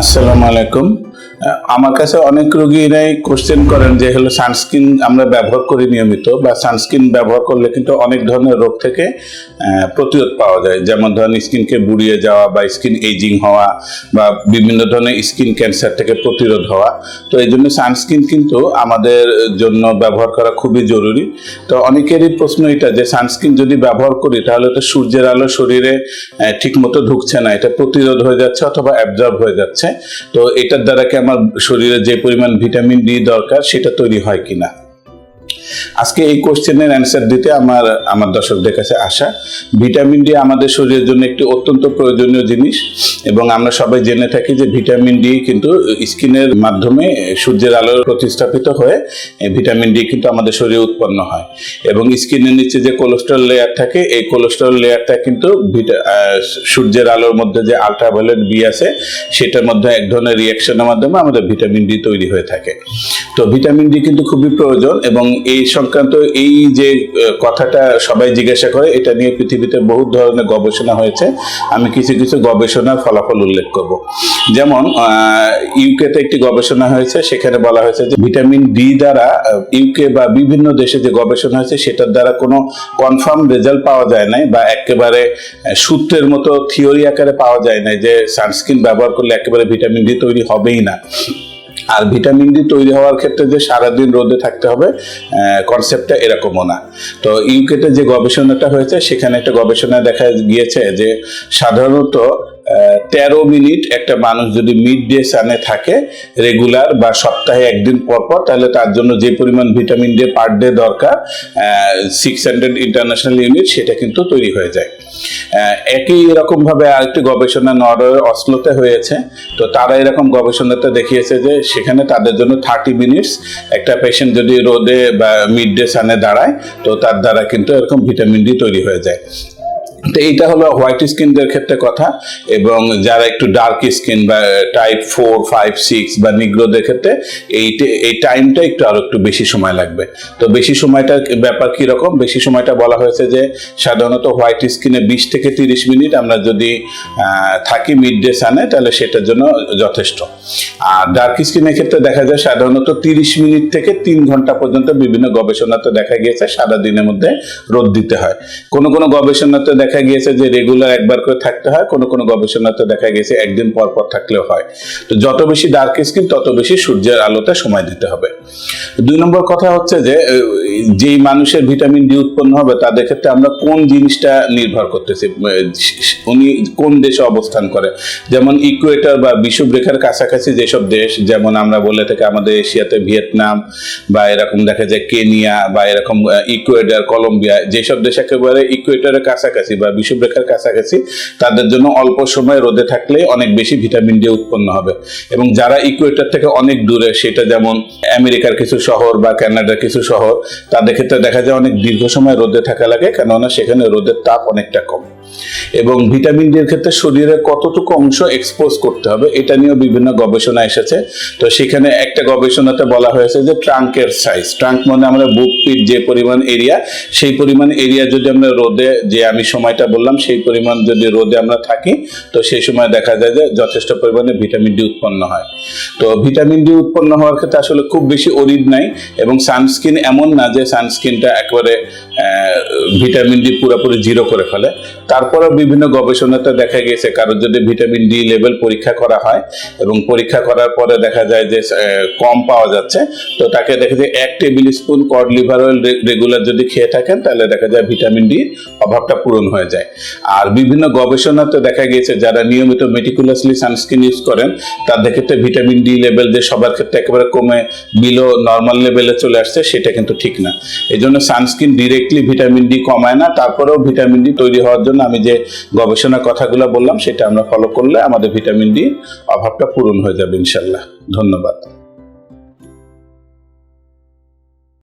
আসসালামু আলাইকুম। আমার কাছে অনেক রোগীরাই কোশ্চেন করেন যে, হলো সানস্ক্রিন আমরা ব্যবহার করি নিয়মিত বা সানস্ক্রিন ব্যবহার করলে কিন্তু অনেক ধরনের রোগ থেকে প্রতিরোধ পাওয়া যায়। যেমন ধরেন স্কিনকে বুড়িয়ে যাওয়া বা স্কিন এজিং হওয়া বা বিভিন্ন ধরনের স্কিন ক্যান্সার থেকে প্রতিরোধ হওয়া। তো এই জন্য সানস্ক্রিন কিন্তু আমাদের জন্য ব্যবহার করা খুবই জরুরি। তো অনেকেরই প্রশ্ন এটা যে সানস্ক্রিন যদি ব্যবহার করি, তাহলে তো সূর্যের আলো শরীরে ঠিক মতো ঢুকছে না। এটা প্রতিরোধ হয়ে যাচ্ছে অথবা অ্যাবজর্ব হয়ে যাচ্ছে। তো এটার দ্বারা আমার শরীরে যে পরিমাণ ভিটামিন ডি দরকার সেটা তৈরি হয় কিনা। আজকে এই কোশ্চেনের অ্যান্সার দিতে আমার আমার দর্শকদের কাছে আসা ভিটামিন ডি আমাদের শরীরের জন্য একটি অত্যন্ত প্রয়োজনীয় জিনিস এবং আমরা সবাই জেনে থাকি যে ভিটামিন ডি কিন্তু স্কিনের মাধ্যমে সূর্যের আলোর প্রতিস্থাপিত হয়ে ভিটামিন ডি কিন্তু আমাদের শরীরে উৎপন্ন হয়। এবং স্কিনের নিচে যে কোলেস্ট্রল লেয়ার থাকে, এই কোলেস্ট্রল লেয়ারটা কিন্তু সূর্যের আলোর মধ্যে যে আলট্রাভায়োলেট বি আছে, সেটার মধ্যে এক ধরনের রিয়াকশনের মাধ্যমে আমাদের ভিটামিন ডি তৈরি হয়ে থাকে। তো ভিটামিন ডি কিন্তু খুবই প্রয়োজন এবং এই সংক্রান্ত এই যে কথাটা সবাই জিজ্ঞাসা করে, এটা নিয়ে পৃথিবীতে বহু ধরনের গবেষণা হয়েছে। আমি কিছু কিছু গবেষণার ফলাফল উল্লেখ করব। যেমন ইউকেতে একটি গবেষণা হয়েছে, সেখানে বলা হয়েছে যে ভিটামিন ডি দ্বারা ইউকে বা বিভিন্ন দেশে যে গবেষণা হয়েছে, সেটার দ্বারা কোনো কনফার্ম রেজাল্ট পাওয়া যায় নাই বা একেবারে সূত্রের মতো থিওরি আকারে পাওয়া যায় না যে সানস্ক্রিন ব্যবহার করলে একেবারে ভিটামিন ডি তৈরি হবেই না। আর ভিটামিন ডি তৈরি হওয়ার ক্ষেত্রে যে সারাদিন রোদে থাকতে হবে কনসেপ্টটা এরকমও না। তো ইউকেতে যে গবেষণাটা হয়েছে, সেখানে একটা গবেষণা দেখা গিয়েছে যে সাধারণত তেরো মিনিট একটা মানুষ যদি মিড ডে সানে থাকে রেগুলার বা সপ্তাহে একদিন পর পর, তাহলে তার জন্য যে পরিমাণ ভিটামিন ডি পার ডে দরকার সিক্স হান্ড্রেড ইন্টারন্যাশনাল ইউনিট সেটা কিন্তু তৈরি হয়ে যায়। একই এরকম ভাবে আরেকটি গবেষণা নরওয়ে অসলোতে হয়েছে। তো তারা এরকম গবেষণাতে দেখিয়েছে যে সেখানে তাদের জন্য থার্টি মিনিটস একটা পেশেন্ট যদি রোদে বা মিড ডে সানে দাঁড়ায়, তো তার দ্বারা কিন্তু এরকম ভিটামিন ডি তৈরি হয়ে যায়। তো এইটা হলো হোয়াইট স্কিনদের ক্ষেত্রে কথা এবং যারা একটু ডার্ক স্কিন বা টাইপ ফোর ফাইভ সিক্স বা নিগ্রোদের ক্ষেত্রে এই এই টাইমটা একটু আরও একটু বেশি সময় লাগবে। তো বেশি সময়টার ব্যাপার কি রকম? বেশি সময়টা বলা হয়েছে যে সাধারণত হোয়াইট স্কিনে বিশ থেকে তিরিশ মিনিট আমরা যদি থাকি মিড ডে সানে তাহলে সেটার জন্য যথেষ্ট। আর ডার্ক স্কিনের ক্ষেত্রে দেখা যায় সাধারণত তিরিশ মিনিট থেকে তিন ঘণ্টা পর্যন্ত বিভিন্ন গবেষণাতে দেখা গিয়েছে সারা দিনের মধ্যে রোদ দিতে হয়। কোনো কোনো গবেষণাতে দেখা গিয়েছে যে রেগুলার একবার করে থাকতে হয়, কোনো কোনো গবেষণাতে দেখা গেছে একদিন পর পর থাকলেও হয়। তো যত বেশি ডার্ক স্কিন তত বেশি সূর্যের আলোতে সময় দিতে হবে। দুই নম্বর কথা হচ্ছে যে যেই মানুষের ভিটামিন ডি উৎপন্ন হবে, তাদের ক্ষেত্রে আমরা কোন জিনিসটা নির্ভর করতেছি? উনি কোন দেশে অবস্থান করে? যেমন ইকুয়েটর বা বিষুবরেখার কাছাকাছি যেসব দেশ, যেমন আমরা বলে থাকি আমাদের এশিয়াতে ভিয়েতনাম, বা এরকম দেখা যায় কেনিয়া, বা এরকম ইকুয়েডার কলম্বিয়া, যেসব দেশ একেবারে ইকুয়েটারের কাছাকাছি বা বিষুবরেখার কাছাকাছি, তাদের জন্য অল্প সময় রোদে থাকলে অনেক বেশি ভিটামিন ডি উৎপন্ন হবে। এবং যারা ইকুয়েটার থেকে অনেক দূরে, সেটা যেমন আমেরিকার কিছু শহর বা কানাডার কিছু শহর, তাদের ক্ষেত্রে দেখা যায় অনেক দীর্ঘ সময় রোদে থাকা লাগে, কেননা সেখানে রোদের তাপ অনেকটা কম। এবং ভিটামিন ডি এর ক্ষেত্রে শরীরে কতটুকু অংশ এক্সপোজ করতে হবে, এটা নিয়েও বিভিন্ন গবেষণা এসেছে। তো সেখানে একটা গবেষণাতে বলা হয়েছে যে ট্রাঙ্কের সাইজ ট্রাঙ্ক মানে আমরা বুক পিট যে পরিমাণ এরিয়া সেই পরিমাণ এরিয়া যদি আমরা রোদে, যে আমি সময়টা বললাম, সেই পরিমাণ যদি রোদে আমরা থাকি, তো সেই সময় দেখা যায় যে যথেষ্ট পরিমাণে ভিটামিন ডি উৎপন্ন হয়। তো ভিটামিন ডি উৎপন্ন হওয়ার ক্ষেত্রে আসলে খুব বেশি অরিদ নাই এবং সানস্ক্রিন এমন না যে সানস্ক্রিনটা একেবারে ভিটামিন ডি পুরোপুরি জিরো করে ফেলে। তারপরেও বিভিন্ন গবেষণাতে দেখা গেছে কারোর যদি ভিটামিন ডি লেভেল পরীক্ষা করা হয় এবং পরীক্ষা করার পরে দেখা যায় যে কম পাওয়া যাচ্ছে, তো তাকে দেখা যায় এক tablespoon cod liver oil regular যদি খেয়ে থাকেন, তাহলে দেখা যায় ভিটামিন ডি অভাবটা পূরণ হয়ে যায়। আর বিভিন্ন গবেষণাতে দেখা গিয়েছে, যারা নিয়মিত মেটিকুলাসলি সানস্ক্রিন ইউজ করেন, তাদের ক্ষেত্রে ভিটামিন ডি লেভেল যে সবার ক্ষেত্রে একেবারে কমে বিলো নর্মাল লেভেলে চলে আসছে, সেটা কিন্তু ঠিক না। এই জন্য সানস্ক্রিন ডিরেক্টলি ভিটামিন ডি কমায় না, তারপরেও ভিটামিন ডি তৈরি হওয়ার জন্য আমি যে গবেষণা কথাগুলো বললাম, সেটা আমরা ফলো করলে আমাদের ভিটামিন ডি অভাবটা পূরণ হয়ে যাবে ইনশাল্লাহ ধন্যবাদ।